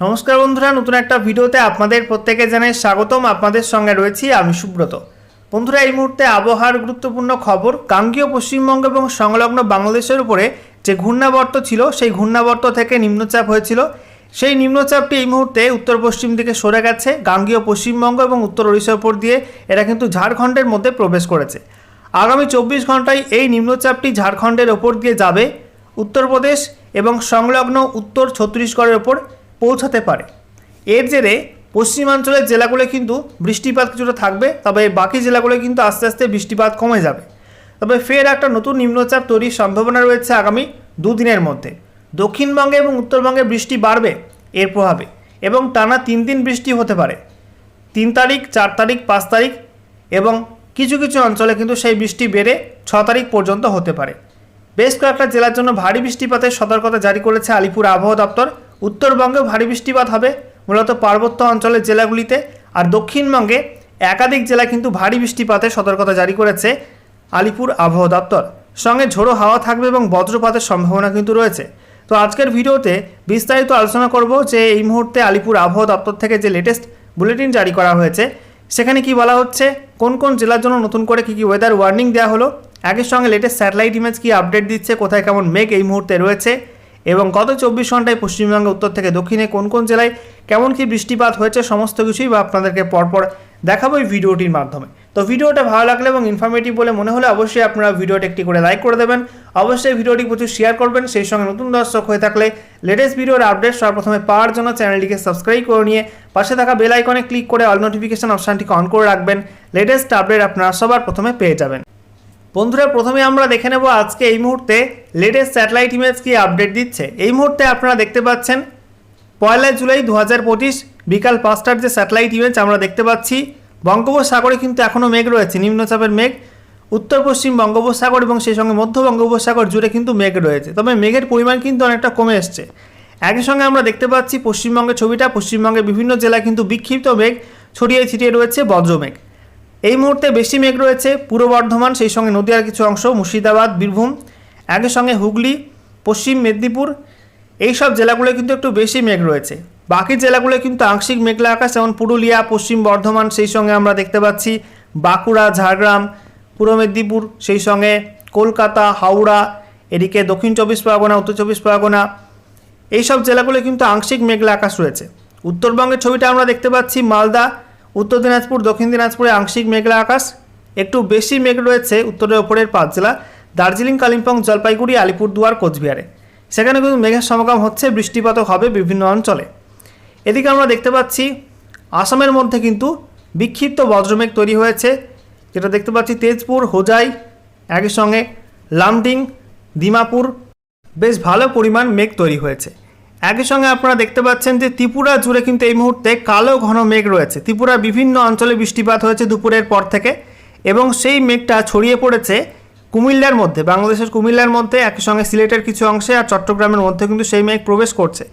নমস্কার বন্ধুরা, নতুন একটা ভিডিওতে আপনাদের প্রত্যেকে জানাই স্বাগতম। আপনাদের সঙ্গে রয়েছি আমি সুব্রত। বন্ধুরা, এই মুহূর্তে আবহাওয়ার গুরুত্বপূর্ণ খবর গাঙ্গীয় পশ্চিমবঙ্গ এবং সংলগ্ন বাংলাদেশের উপরে যে ঘূর্ণাবর্ত ছিল, সেই ঘূর্ণাবর্ত থেকে নিম্নচাপ হয়েছিল। সেই নিম্নচাপটি এই মুহূর্তে উত্তর পশ্চিম দিকে সরে গেছে। গাঙ্গীয় পশ্চিমবঙ্গ এবং উত্তর ওড়িশার উপর দিয়ে এরা কিন্তু ঝাড়খণ্ডের মধ্যে প্রবেশ করেছে। আগামী চব্বিশ ঘন্টায় এই নিম্নচাপটি ঝাড়খণ্ডের ওপর দিয়ে যাবে। উত্তরপ্রদেশ এবং সংলগ্ন উত্তর ছত্তিশগড়ের ওপর পৌঁছাতে পারে। এর জেরে পশ্চিমাঞ্চলের জেলাগুলো কিন্তু বৃষ্টিপাত কিছুটা থাকবে, তবে বাকি জেলাগুলো কিন্তু আস্তে আস্তে বৃষ্টিপাত কমে যাবে। তবে ফের একটা নতুন নিম্নচাপ তৈরির সম্ভাবনা রয়েছে আগামী দুদিনের মধ্যে। দক্ষিণবঙ্গে এবং উত্তরবঙ্গে বৃষ্টি বাড়বে এর প্রভাবে এবং টানা তিন দিন বৃষ্টি হতে পারে। তিন তারিখ, চার তারিখ, পাঁচ তারিখ এবং কিছু কিছু অঞ্চলে কিন্তু সেই বৃষ্টি বেড়ে ছ তারিখ পর্যন্ত হতে পারে। বেশ কয়েকটা জেলার জন্য ভারী বৃষ্টিপাতের সতর্কতা জারি করেছে আলিপুর আবহাওয়া দপ্তর। উত্তরবঙ্গেও ভারী বৃষ্টিপাত হবে, মূলত পার্বত্য অঞ্চলের জেলাগুলিতে, আর দক্ষিণবঙ্গে একাধিক জেলা কিন্তু ভারী বৃষ্টিপাতের সতর্কতা জারি করেছে আলিপুর আবহাওয়া দপ্তর। সঙ্গে ঝোড়ো হাওয়া থাকবে এবং বজ্রপাতের সম্ভাবনা কিন্তু রয়েছে। তো আজকের ভিডিওতে বিস্তারিত আলোচনা করব যে এই মুহূর্তে আলিপুর আবহাওয়া দপ্তর থেকে যে লেটেস্ট বুলেটিন জারি করা হয়েছে, সেখানে কি বলা হচ্ছে, কোন কোন জেলার জন্য নতুন করে কি কি ওয়েদার ওয়ার্নিং দেওয়া হলো একই সঙ্গে লেটেস্ট স্যাটেলাইট ইমেজ কি আপডেট দিচ্ছে, কোথায় কেমন মেঘ এই মুহূর্তে রয়েছে এবং গত চব্বিশ ঘন্টায় পশ্চিমবঙ্গের উত্তর থেকে দক্ষিণে কোন কোন জেলায় কেমন কি বৃষ্টিপাত হয়েছে, সমস্ত কিছুই বা আপনাদেরকে পরপর দেখাবো এই ভিডিওটির মাধ্যমে। তো ভিডিওটা ভালো লাগলে এবং ইনফরমেটিভ বলে মনে হলে অবশ্যই আপনারা ভিডিওটা একটি করে লাইক করে দেবেন। অবশ্যই ভিডিওটি প্রচুর শেয়ার করবেন। সেই সঙ্গে নতুন দর্শক হয়ে থাকলে লেটেস্ট ভিডিওর আপডেট সর্বপ্রথমে পাওয়ার জন্য চ্যানেলটিকে সাবস্ক্রাইব করে নিয়ে পাশে থাকা বেল আইকনে ক্লিক করে অল নোটিফিকেশন অপশানটিকে অন করে রাখবেন। লেটেস্ট আপডেট আপনারা সবার প্রথমে পেয়ে যাবেন। বন্ধুরা, প্রথমে আমরা দেখে নেব আজকে এই মুহূর্তে লেটেস্ট স্যাটেলাইট ইমেজ কি আপডেট দিচ্ছে। এই মুহূর্তে আপনারা দেখতে পাচ্ছেন, পয়লা জুলাই দু হাজার পঁচিশ বিকাল পাঁচটার যে স্যাটেলাইট ইমেজ আমরা দেখতে পাচ্ছি, বঙ্গোপসাগরে কিন্তু এখনও মেঘ রয়েছে, নিম্নচাপের মেঘ। উত্তর, পশ্চিম বঙ্গোপসাগর এবং সেই সঙ্গে মধ্য বঙ্গোপসাগর জুড়ে কিন্তু মেঘ রয়েছে। তবে মেঘের পরিমাণ কিন্তু অনেকটা কমে এসছে। একই সঙ্গে আমরা দেখতে পাচ্ছি, পশ্চিমবঙ্গের ছবিটা, পশ্চিমবঙ্গের বিভিন্ন জেলায় কিন্তু বিক্ষিপ্ত মেঘ ছড়িয়ে ছিটিয়ে রয়েছে বজ্রমেঘ। এই মুহূর্তে বেশি মেঘ রয়েছে, পূর্ব বর্ধমান, সেই সঙ্গে নদীয়ার কিছু অংশ, মুর্শিদাবাদ, বীরভূম, একই সঙ্গে হুগলি, পশ্চিম মেদিনীপুর, এই সব জেলাগুলো কিন্তু একটু বেশি মেঘ রয়েছে। বাকি জেলাগুলো কিন্তু আংশিক মেঘলা আকাশ, যেমন পুরুলিয়া, পশ্চিম বর্ধমান, সেই সঙ্গে আমরা দেখতে পাচ্ছি বাঁকুড়া, ঝাড়গ্রাম, পূর্ব মেদিনীপুর, সেই সঙ্গে কলকাতা, হাওড়া, এদিকে দক্ষিণ চব্বিশ পরগনা, উত্তর চব্বিশ পরগনা, এই সব জেলাগুলো কিন্তু আংশিক মেঘলা আকাশ রয়েছে। উত্তরবঙ্গের ছবিটা আমরা দেখতে পাচ্ছি মালদা উত্তর দিনাজপুর, দক্ষিণ দিনাজপুরে আংশিক মেঘলা আকাশ। একটু বেশি মেঘ রয়েছে উত্তরের ওপরের পাঁচ জেলা, দার্জিলিং, কালিম্পং, জলপাইগুড়ি, আলিপুরদুয়ার, কোচবিহারে। সেখানে কিন্তু মেঘের সমাগম হচ্ছে বৃষ্টিপাতও হবে বিভিন্ন অঞ্চলে। এদিকে আমরা দেখতে পাচ্ছি, আসামের মধ্যে কিন্তু বিক্ষিপ্ত বজ্রমেঘ তৈরি হয়েছে। যেটা দেখতে পাচ্ছি, তেজপুর, হোজাই, একই সঙ্গে লামডিং দিমাপুর বেশ ভালো পরিমাণ মেঘ তৈরি হয়েছে। একই সঙ্গে আপনারা দেখতে পাচ্ছেন যে ত্রিপুরা জুড়ে কিন্তু এই মুহূর্তে কালো ঘন মেঘ রয়েছে। ত্রিপুরার বিভিন্ন অঞ্চলে বৃষ্টিপাত হয়েছে দুপুরের পর থেকে এবং সেই মেঘটা ছড়িয়ে পড়েছে কুমিল্লার মধ্যে। বাংলাদেশের কুমিল্লার মধ্যে একই সঙ্গে সিলেটের কিছু অংশে আর চট্টগ্রামের মধ্যে কিন্তু সেই মেঘ প্রবেশ করছে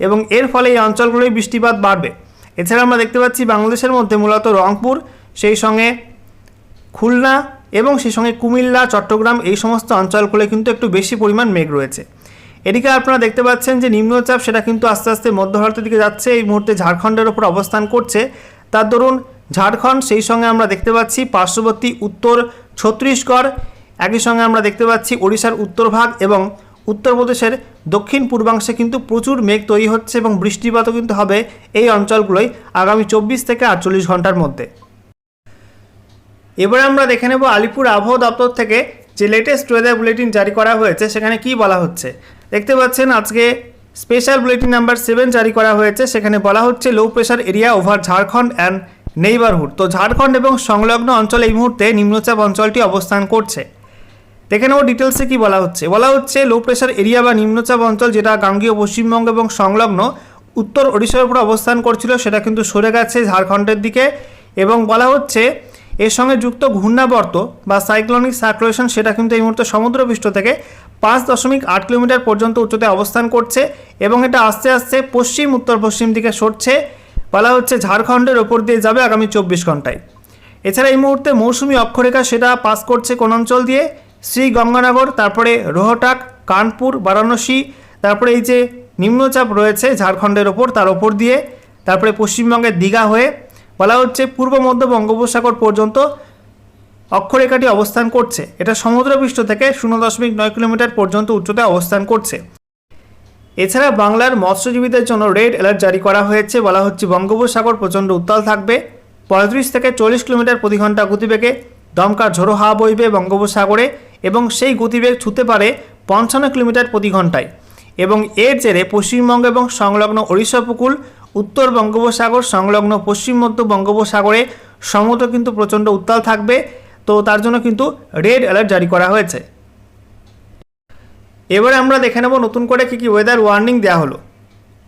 এবং এর ফলে এই অঞ্চলগুলোয় বৃষ্টিপাত বাড়বে। এছাড়া আমরা দেখতে পাচ্ছি বাংলাদেশের মধ্যে মূলত রংপুর, সেই সঙ্গে খুলনা এবং সেই সঙ্গে কুমিল্লা, চট্টগ্রাম এই সমস্ত অঞ্চলগুলো কিন্তু একটু বেশি পরিমাণ মেঘ রয়েছে। এদিকে আপনারা দেখতে পাচ্ছেন যে নিম্নচাপ সেটা কিন্তু আস্তে আস্তে মধ্য ভারতের দিকে যাচ্ছে, এই মুহূর্তে ঝাড়খণ্ডের ওপর অবস্থান করছে। তার দরুন ঝাড়খণ্ড, সেই সঙ্গে আমরা দেখতে পাচ্ছি পার্শ্ববর্তী উত্তর ছত্তিশগড়, একই সঙ্গে আমরা দেখতে পাচ্ছি ওড়িশার উত্তরভাগ এবং উত্তরপ্রদেশের দক্ষিণ পূর্বাংশে কিন্তু প্রচুর মেঘ তৈরি হচ্ছে এবং বৃষ্টিপাতও কিন্তু হবে এই অঞ্চলগুলোই আগামী চব্বিশ থেকে আটচল্লিশ ঘণ্টার মধ্যে। এবারে আমরা দেখে নেব আলিপুর আবহাওয়া দপ্তর থেকে যে লেটেস্ট ওয়েদার বুলেটিন জারি করা হয়েছে, সেখানে কি বলা হচ্ছে? দেখতে পাচ্ছেন আজকে স্পেশাল বুলেটিন নাম্বার সেভেন জারি করা হয়েছে। সেখানে বলা হচ্ছে low pressure area over Jharkhand and neighbourhood তো ঝাড়খণ্ড এবং সংলগ্ন অঞ্চলে এই মুহূর্তে নিম্নচাপ অঞ্চলটি অবস্থান করছে। দেখে নেব ডিটেলসে কি বলা হচ্ছে। বলা হচ্ছে লো প্রেশার এরিয়া বা নিম্নচাপ অঞ্চল যেটা গাঙ্গীয়, পশ্চিমবঙ্গ এবং সংলগ্ন উত্তর ওড়িশার উপর অবস্থান করছিল, সেটা কিন্তু সরে গেছে ঝাড়খণ্ডের দিকে। এবং বলা হচ্ছে, এর সঙ্গে যুক্ত ঘূর্ণাবর্ত বা সাইক্লোনিক সার্কুলেশন সেটা কিন্তু এই মুহূর্তে সমুদ্রপৃষ্ঠ থেকে পাঁচ দশমিক আট কিলোমিটার পর্যন্ত উচ্চতায় অবস্থান করছে এবং এটা আস্তে আস্তে পশ্চিম, উত্তর পশ্চিম দিকে সরছে। বলা হচ্ছে ঝাড়খণ্ডের ওপর দিয়ে যাবে আগামী চব্বিশ ঘন্টায়। এছাড়া এই মুহূর্তে মৌসুমি অক্ষরেখা সেটা পাস করছে কোন অঞ্চল দিয়ে। শ্রী গঙ্গানগর তারপরে রোহটাক, কানপুর, বারাণসী, তারপরে এই যে নিম্নচাপ রয়েছে ঝাড়খণ্ডের ওপর, তার ওপর দিয়ে। তারপরে পশ্চিমবঙ্গের দীঘা হয়ে। বলা হচ্ছে পূর্ব মধ্য বঙ্গোপসাগর পর্যন্ত। অক্ষরেখাটি অবস্থান করছে। এটা সমুদ্রপৃষ্ঠ থেকে শূন্য দশমিক নয় কিলোমিটার পর্যন্ত উচ্চতায় অবস্থান করছে। এছাড়া বাংলার মৎস্যজীবীদের জন্য রেড অ্যালার্ট জারি করা হয়েছে বলা হচ্ছে, বঙ্গোপসাগর প্রচণ্ড উত্তাল থাকবে। পঁয়ত্রিশ থেকে চল্লিশ কিলোমিটার প্রতি ঘণ্টা গতিবেগে দমকা ঝোড়ো হাওয়া বইবে বঙ্গোপসাগরে এবং সেই গতিবেগ ছুতে পারে পঞ্চান্ন কিলোমিটার প্রতি ঘন্টায় এবং এর জেরে পশ্চিমবঙ্গ এবং সংলগ্ন ওড়িশা উপকূল, উত্তর বঙ্গোপসাগর, সংলগ্ন পশ্চিম মধ্য বঙ্গোপসাগরে সমুদ্র কিন্তু প্রচণ্ড উত্তাল থাকবে। তো তার জন্য কিন্তু রেড অ্যালার্ট জারি করা হয়েছে। এবারে আমরা দেখে নেব নতুন করে কী কী ওয়েদার ওয়ার্নিং দেওয়া হলো।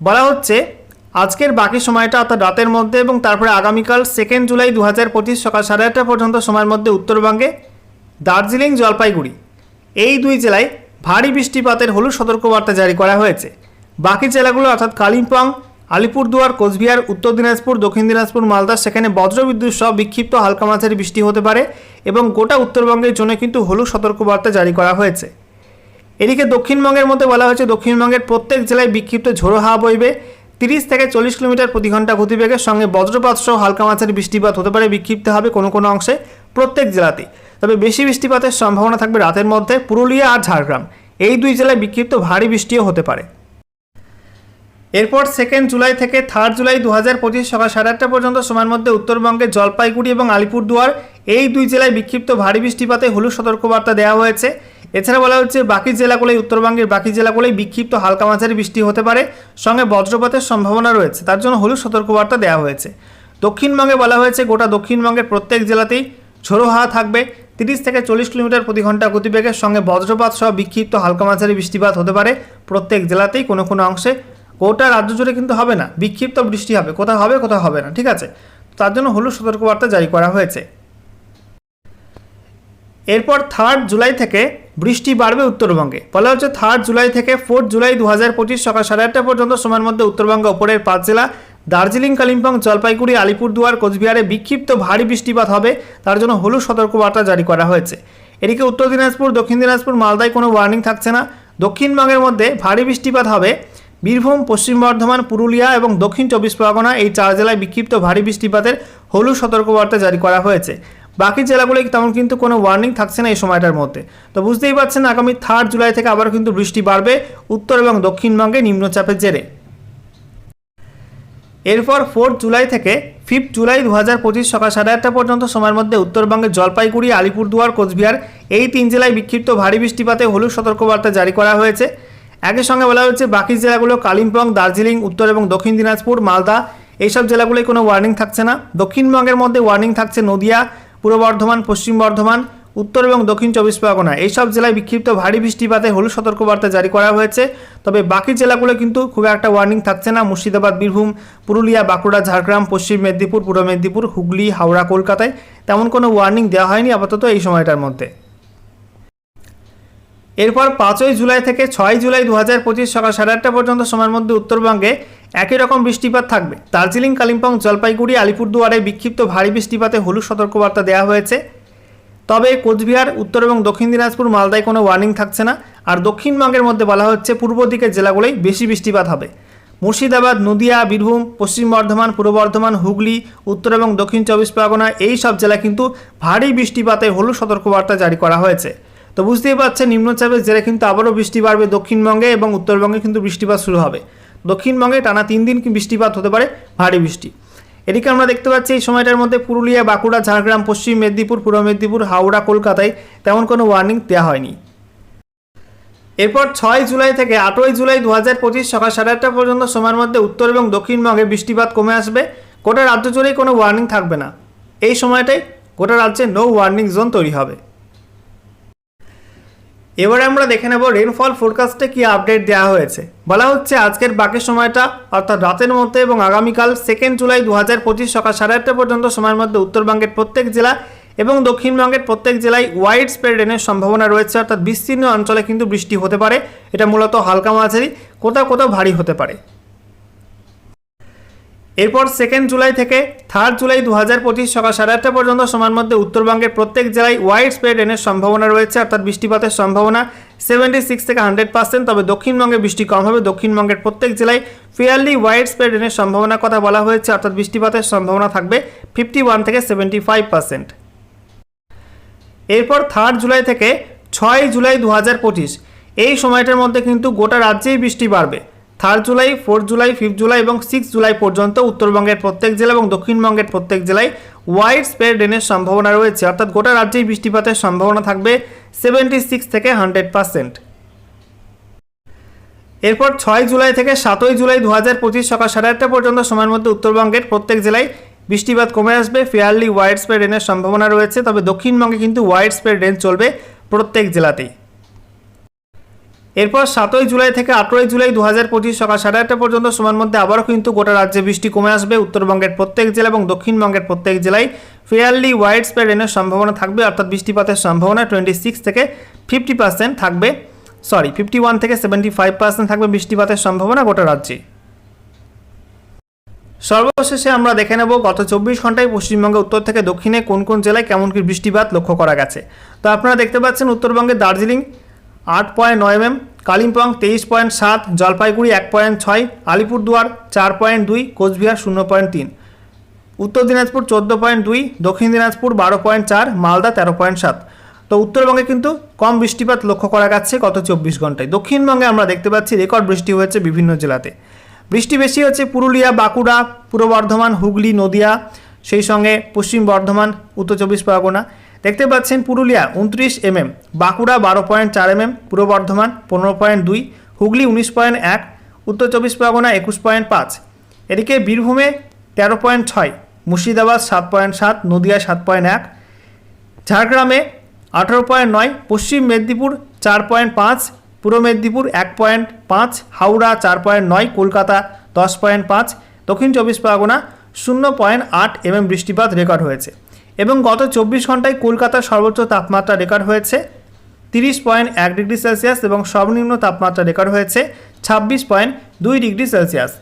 বলা হচ্ছে, আজকের বাকি সময়টা অর্থাৎ রাতের মধ্যে এবং তারপরে আগামীকাল সেকেন্ড জুলাই দু হাজার পঁচিশ সকাল সাড়ে আটটা পর্যন্ত সময়ের মধ্যে উত্তরবঙ্গে দার্জিলিং, জলপাইগুড়ি। এই দুই জেলায় ভারী বৃষ্টিপাতের হলুদ সতর্কবার্তা জারি করা হয়েছে। বাকি জেলাগুলো অর্থাৎ কালিম্পং আলিপুরদুয়ার, কোচবিহার, উত্তর দিনাজপুর, দক্ষিণ দিনাজপুর, মালদা, সেখানে বজ্রবিদ্যুৎ সহ বিক্ষিপ্ত হালকা মাঝারি বৃষ্টি হতে পারে এবং গোটা উত্তরবঙ্গের জন্য কিন্তু হলুদ সতর্কবার্তা জারি করা হয়েছে। এদিকে দক্ষিণবঙ্গের মধ্যে বলা হয়েছে, দক্ষিণবঙ্গের প্রত্যেক জেলায় বিক্ষিপ্ত ঝোড়ো হাওয়া বইবে। তিরিশ থেকে চল্লিশ কিলোমিটার প্রতি ঘণ্টা গতিবেগের সঙ্গে বজ্রপাত সহ হালকা মাঝারি বৃষ্টিপাত হতে পারে, বিক্ষিপ্ত হবে কোনো কোনো অংশে প্রত্যেক জেলাতেই। তবে বেশি বৃষ্টিপাতের সম্ভাবনা থাকবে রাতের মধ্যে পুরুলিয়া আর ঝাড়গ্রাম। এই দুই জেলায় বিক্ষিপ্ত ভারী বৃষ্টিও হতে পারে। এরপর সেকেন্ড জুলাই থেকে থার্ড জুলাই দু হাজার পঁচিশ সকাল সাড়ে আটটা পর্যন্ত সময়ের মধ্যে উত্তরবঙ্গের জলপাইগুড়ি এবং আলিপুরদুয়ার, এই দুই জেলায় বিক্ষিপ্ত ভারী বৃষ্টিপাতে হলুদ সতর্কবার্তা দেওয়া হয়েছে। এছাড়া বলা হচ্ছে, বাকি জেলাগুলোই উত্তরবঙ্গের বাকি জেলাগুলোই বিক্ষিপ্ত হালকা মাঝারি বৃষ্টি হতে পারে, সঙ্গে বজ্রপাতের সম্ভাবনা রয়েছে, তার জন্য হলুদ সতর্কবার্তা দেওয়া হয়েছে। দক্ষিণবঙ্গে বলা হয়েছে, গোটা দক্ষিণবঙ্গের প্রত্যেক জেলাতেই ঝোড়ো হাওয়া থাকবে, তিরিশ থেকে চল্লিশ কিলোমিটার প্রতি ঘণ্টা গতিবেগের সঙ্গে বজ্রপাত সহ বিক্ষিপ্ত হালকা মাঝারি বৃষ্টিপাত হতে পারে, প্রত্যেক জেলাতেই কোনো কোনো অংশে। গোটা রাজ্য জুড়ে কিন্তু হবে না, বিক্ষিপ্ত বৃষ্টি হবে, কোথাও হবে কোথাও হবে না, ঠিক আছে? তার জন্য হলুদ সতর্কবার্তা জারি করা হয়েছে। এরপর থার্ড জুলাই থেকে বৃষ্টি বাড়বে উত্তরবঙ্গে। বলা হচ্ছে থার্ড জুলাই থেকে ফোর্থ জুলাই দু হাজার পঁচিশ সকাল সাড়ে আটটা পর্যন্ত সময়ের মধ্যে উত্তরবঙ্গে ওপরের পাঁচ জেলা, দার্জিলিং, কালিম্পং, জলপাইগুড়ি, আলিপুরদুয়ার, কোচবিহারে বিক্ষিপ্ত ভারী বৃষ্টিপাত হবে, তার জন্য হলুদ সতর্কবার্তা জারি করা হয়েছে। এদিকে উত্তর দিনাজপুর, দক্ষিণ দিনাজপুর, মালদায় কোনো ওয়ার্নিং থাকছে না। দক্ষিণবঙ্গের মধ্যে ভারী বৃষ্টিপাত হবে বীরভূম, পশ্চিম বর্ধমান, পুরুলিয়া এবং দক্ষিণ চব্বিশ পরগনা এই চার জেলায় বিক্ষিপ্ত ভারী বৃষ্টিপাতের হলুদ সতর্কবার্তা জারি করা হয়েছে। বাকি জেলাগুলোয় তেমন কিন্তু কোনো ওয়ার্নিং থাকছে না এই সময়টার মধ্যে। তো বুঝতেই পারছেন, আগামী থার্ড জুলাই থেকে আবার কিন্তু বৃষ্টি বাড়বে উত্তর এবং দক্ষিণবঙ্গে নিম্নচাপের জেরে। এরপর ফোর্থ জুলাই থেকে ফিফথ জুলাই দু হাজার পঁচিশ সকাল সাড়ে আটটা পর্যন্ত সময়ের মধ্যে উত্তরবঙ্গের জলপাইগুড়ি, আলিপুরদুয়ার, কোচবিহার এই তিন জেলায় বিক্ষিপ্ত ভারী বৃষ্টিপাতে হলুদ সতর্কবার্তা জারি করা হয়েছে। একই সঙ্গে বলা হচ্ছে বাকি জেলাগুলো কালিম্পং, দার্জিলিং, উত্তর এবং দক্ষিণ দিনাজপুর, মালদা, এইসব জেলাগুলোয় কোনো ওয়ার্নিং থাকছে না। দক্ষিণবঙ্গের মধ্যে ওয়ার্নিং থাকছে নদিয়া, পূর্ব বর্ধমান, পশ্চিম বর্ধমান, উত্তর এবং দক্ষিণ চব্বিশ পরগনা। এইসব জেলায় বিক্ষিপ্ত ভারী বৃষ্টিপাতে হলুদ সতর্কবার্তা জারি করা হয়েছে, তবে বাকি জেলাগুলো কিন্তু খুব একটা ওয়ার্নিং থাকছে না। মুর্শিদাবাদ, বীরভূম, পুরুলিয়া, বাঁকুড়া, ঝাড়গ্রাম, পশ্চিম মেদিনীপুর, পূর্ব মেদিনীপুর, হুগলি, হাওড়া, কলকাতায় তেমন কোনো ওয়ার্নিং দেওয়া হয়নি আপাতত এই সময়টার মধ্যে। এরপর পাঁচই জুলাই থেকে ছয় জুলাই দু হাজার পঁচিশ সকাল সাড়ে আটটা পর্যন্ত সময়ের মধ্যে উত্তরবঙ্গে একই রকম বৃষ্টিপাত থাকবে। দার্জিলিং, কালিম্পং, জলপাইগুড়ি, আলিপুরদুয়ারে বিক্ষিপ্ত ভারী বৃষ্টিপাতে হলুদ সতর্কবার্তা দেওয়া হয়েছে। তবে কোচবিহার, উত্তর এবং দক্ষিণ দিনাজপুর, মালদায় কোনো ওয়ার্নিং থাকছে না। আর দক্ষিণবঙ্গের মধ্যে বলা হচ্ছে, পূর্ব দিকের জেলাগুলোই বেশি বৃষ্টিপাত হবে। মুর্শিদাবাদ, নদিয়া, বীরভূম, পশ্চিম বর্ধমান, পূর্ব বর্ধমান, হুগলি, উত্তর এবং দক্ষিণ চব্বিশ পরগনা এই সব জেলা কিন্তু ভারী বৃষ্টিপাতে হলুদ সতর্কবার্তা জারি করা হয়েছে। তো বুঝতেই পারছেন, নিম্নচাপের জেরে কিন্তু আবারও বৃষ্টি বাড়বে দক্ষিণবঙ্গে এবং উত্তরবঙ্গে কিন্তু বৃষ্টিপাত শুরু হবে। দক্ষিণবঙ্গে টানা তিন দিন বৃষ্টিপাত হতে পারে? ভারী বৃষ্টি। এদিকে আমরা দেখতে পাচ্ছি এই সময়টার মধ্যে পুরুলিয়া, বাঁকুড়া, ঝাড়গ্রাম, পশ্চিম মেদিনীপুর, পূর্ব মেদিনীপুর, হাওড়া, কলকাতায় তেমন কোনো ওয়ার্নিং দেওয়া হয়নি। এরপর ছয় জুলাই থেকে আটই জুলাই দু হাজার পঁচিশ সকাল সাড়ে আটটা পর্যন্ত সময়ের মধ্যে উত্তর এবং দক্ষিণবঙ্গে বৃষ্টিপাত কমে আসবে। গোটা রাজ্য জুড়েই কোনো ওয়ার্নিং থাকবে না। এই সময়টাই গোটা রাজ্যে নো ওয়ার্নিং জোন তৈরি হবে। এবারে আমরা দেখে নেব রেনফল ফোরকাস্টে কি আপডেট দেওয়া হয়েছে। বলা হচ্ছে আজকের বাকি সময়টা, অর্থাৎ রাতের মধ্যে এবং আগামীকাল সেকেন্ড জুলাই দু হাজার পঁচিশ সকাল সাড়ে আটটা পর্যন্ত সময়ের মধ্যে উত্তরবঙ্গের প্রত্যেক জেলা এবং দক্ষিণবঙ্গের প্রত্যেক জেলায় ওয়াইড স্প্রেড রেনের সম্ভাবনা রয়েছে, অর্থাৎ বিস্তীর্ণ অঞ্চলে কিন্তু বৃষ্টি হতে পারে। এটা মূলত হালকা মাঝারি, কোথাও কোথাও ভারী হতে পারে। এরপর সেকেন্ড জুলাই থেকে থার্ড জুলাই দু হাজার পঁচিশ সকাল সাড়ে আটটা পর্যন্ত সময়ের মধ্যে উত্তরবঙ্গের প্রত্যেক জেলায় ওয়াইড স্প্রেড রেনের সম্ভাবনা রয়েছে, অর্থাৎ বৃষ্টিপাতের সম্ভাবনা সেভেন্টি সিক্স থেকে হান্ড্রেড পার্সেন্ট তবে দক্ষিণবঙ্গে বৃষ্টি কম হবে। দক্ষিণবঙ্গের প্রত্যেক জেলায় ফেয়ারলি ওয়াইড স্প্রেড রেনের সম্ভাবনার কথা বলা হয়েছে, অর্থাৎ বৃষ্টিপাতের সম্ভাবনা থাকবে ফিফটি ওয়ান থেকে সেভেন্টি ফাইভ পার্সেন্ট এরপর থার্ড জুলাই থেকে ছয় জুলাই দু হাজার পঁচিশ, এই সময়টার মধ্যে কিন্তু গোটা রাজ্যেই বৃষ্টি বাড়বে। Third July, fourth July, fifth July এবং সিক্স জুলাই পর্যন্ত উত্তরবঙ্গের প্রত্যেক জেলা এবং দক্ষিণবঙ্গের প্রত্যেক জেলায় ওয়াইড স্প্রেড রেনের সম্ভাবনা রয়েছে। অর্থাৎ গোটা রাজ্যেই বৃষ্টিপাতের সম্ভাবনা থাকবে সেভেন্টি সিক্স থেকে হান্ড্রেড পার্সেন্ট। এরপর ছয় জুলাই থেকে সাতই জুলাই দু হাজার পঁচিশ সকাল সাড়ে আটটা পর্যন্ত সময়ের মধ্যে উত্তরবঙ্গের প্রত্যেক জেলায় বৃষ্টিপাত কমে আসবে। ফেয়ারলি ওয়াইড স্প্রেড রেনের সম্ভাবনা রয়েছে, তবে দক্ষিণবঙ্গে কিন্তু ওয়াইড স্প্রেড রেন চলবে প্রত্যেক জেলাতেই। এরপর সাতই জুলাই থেকে আঠেরোই জুলাই দু হাজার পঁচিশ সকাল সাড়ে আটটা পর্যন্ত সময়ের মধ্যে আবারও কিন্তু গোটা রাজ্যে বৃষ্টি কমে আসবে। উত্তরবঙ্গের প্রত্যেক জেলা এবং দক্ষিণবঙ্গের প্রত্যেক জেলায় ফেয়ারলি ওয়াইড স্প্রেড রেনের সম্ভাবনা থাকবে, অর্থাৎ বৃষ্টিপাতের সম্ভাবনা টোয়েন্টি সিক্স থেকে ফিফটি পার্সেন্ট থাকবে। সরি ফিফটি ওয়ান থেকে সেভেন্টি ফাইভ পার্সেন্ট থাকবে বৃষ্টিপাতের সম্ভাবনা গোটা রাজ্যে। সর্বশেষে আমরা দেখে নেব গত চব্বিশ ঘন্টায় পশ্চিমবঙ্গে উত্তর থেকে দক্ষিণে কোন কোন জেলায় কেমন কি বৃষ্টিপাত লক্ষ্য করা গেছে। তো আপনারা দেখতে পাচ্ছেন উত্তরবঙ্গে দার্জিলিং আট পয়েন্ট নয় এম কালিম্পং তেইশ পয়েন্ট সাত, জলপাইগুড়ি এক পয়েন্ট ছয়, আলিপুরদুয়ার চার পয়েন্ট দুই, কোচবিহার শূন্য পয়েন্ট তিন। উত্তর দিনাজপুর চোদ্দ পয়েন্ট দুই, দক্ষিণ দিনাজপুর বারো পয়েন্ট চার, মালদা তেরো পয়েন্ট সাত। তো উত্তরবঙ্গে কিন্তু কম বৃষ্টিপাত লক্ষ্য করা যাচ্ছে গত চব্বিশ ঘন্টায়। দক্ষিণবঙ্গে আমরা দেখতে পাচ্ছি রেকর্ড বৃষ্টি হয়েছে বিভিন্ন জেলাতে। বৃষ্টি বেশি হচ্ছে পুরুলিয়া, বাঁকুড়া, পূর্ব বর্ধমান, হুগলি, নদিয়া, সেই সঙ্গে পশ্চিম বর্ধমান, উত্তর চব্বিশ পরগনা। দেখতে পাচ্ছেন পুরুলিয়া উনত্রিশ এমএম, বাঁকুড়া বারো পয়েন্ট চার এমএম, পূর্ব বর্ধমান পনেরো পয়েন্ট দুই, হুগলি উনিশ পয়েন্ট এক, উত্তর চব্বিশ পরগনা একুশ পয়েন্ট পাঁচ। এদিকে বীরভূমে তেরো পয়েন্ট ছয়, মুর্শিদাবাদ সাত পয়েন্ট সাত, নদিয়া সাত পয়েন্ট এক, ঝাড়গ্রামে আঠারো পয়েন্ট নয়, পশ্চিম মেদিনীপুর চার পয়েন্ট পাঁচ, পূর্ব মেদিনীপুর এক পয়েন্ট পাঁচ, হাওড়া চার পয়েন্ট নয়, কলকাতা দশ পয়েন্ট পাঁচ, দক্ষিণ চব্বিশ পরগনা শূন্য পয়েন্ট আট এমএম বৃষ্টিপাত রেকর্ড হয়েছে। এবং গত চব্বিশ ঘন্টায় কলকাতার সর্বোচ্চ তাপমাত্রা রেকর্ড হয়েছে তিরিশ পয়েন্ট এক ডিগ্রি সেলসিয়াস এবং সর্বনিম্ন তাপমাত্রা রেকর্ড হয়েছে ছাব্বিশ পয়েন্ট দুই ডিগ্রি সেলসিয়াস।